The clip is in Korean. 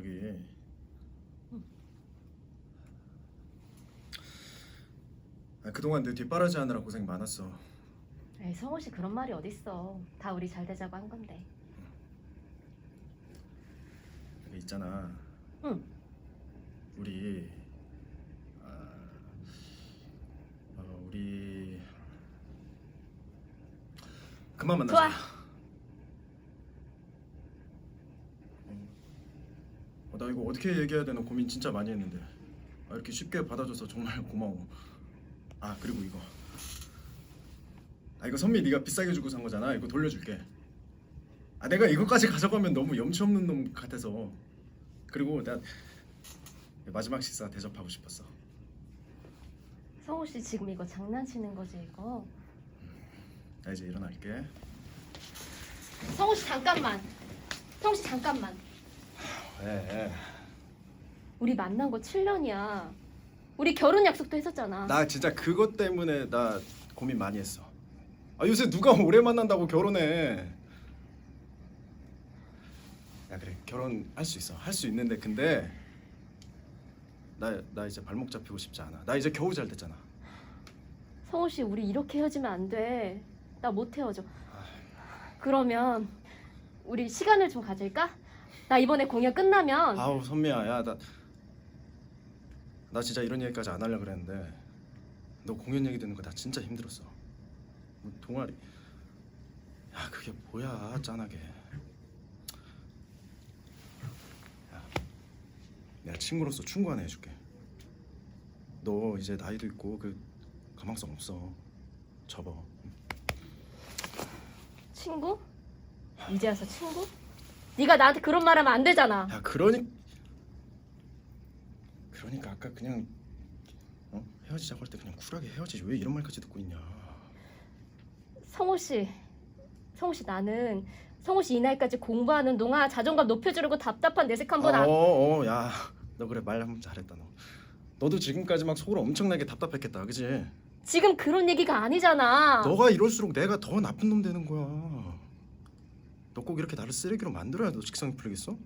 저기 아, 그동안 내 뒷바라지 하느라 고생 많았어. 에이, 성호 씨 그런 말이 어딨어. 다 우리 잘 되자고 한 건데. 있잖아. 응. 우리 아, 어, 우리 그만 만나자. 좋아. 나 이거 어떻게 얘기해야 되나 고민 진짜 많이 했는데 아, 이렇게 쉽게 받아줘서 정말 고마워. 아 그리고 이거 아 이거 선미 네가 비싸게 주고 산 거잖아. 이거 돌려줄게. 아 내가 이거까지 가져가면 너무 염치 없는 놈 같아서 그리고 나 마지막 식사 대접하고 싶었어. 성호 씨 지금 이거 장난치는 거지 이거. 나 이제 일어날게. 성호 씨 잠깐만. 성호 씨 잠깐만. 왜? 우리 만난 거 7년이야. 우리 결혼 약속도 했었잖아. 나 진짜 그것 때문에 나 고민 많이 했어. 아 요새 누가 오래 만난다고 결혼해? 야 그래 결혼할 수 있어 할 수 있는데 근데 나 나 이제 발목 잡히고 싶지 않아. 나 이제 겨우 잘 됐잖아. 성호 씨 우리 이렇게 헤어지면 안 돼. 나 못 헤어져. 그러면 우리 시간을 좀 가질까? 나 이번에 공연 끝나면 아우 선미야 야 나 나 진짜 이런 얘기까지 안 하려 그랬는데 너 공연 얘기 듣는 거 나 진짜 힘들었어. 뭐 동아리 야 그게 뭐야 짠하게. 야, 내가 친구로서 충고 하나 해줄게. 너 이제 나이도 있고 그 가망성 없어. 접어. 친구? 이제 와서 친구? 네가 나한테 그런 말하면 안 되잖아. 야 그러니 그러니까 아까 그냥 어? 헤어지자고 할 때 그냥 쿨하게 헤어지지 왜 이런 말까지 듣고 있냐 성호 씨, 성호 씨 나는 성호 씨 이 나이까지 공부하는 동안 자존감 높여주려고 답답한 내색 한번 안. 어어 야너 그래 말 한번 잘했다 너 너도 지금까지 막 속으로 엄청나게 답답했겠다 그지 지금 그런 얘기가 아니잖아. 너가 이럴수록 내가 더 나쁜 놈 되는 거야 너 꼭 이렇게 나를 쓰레기로 만들어야 너 직성이 풀리겠어?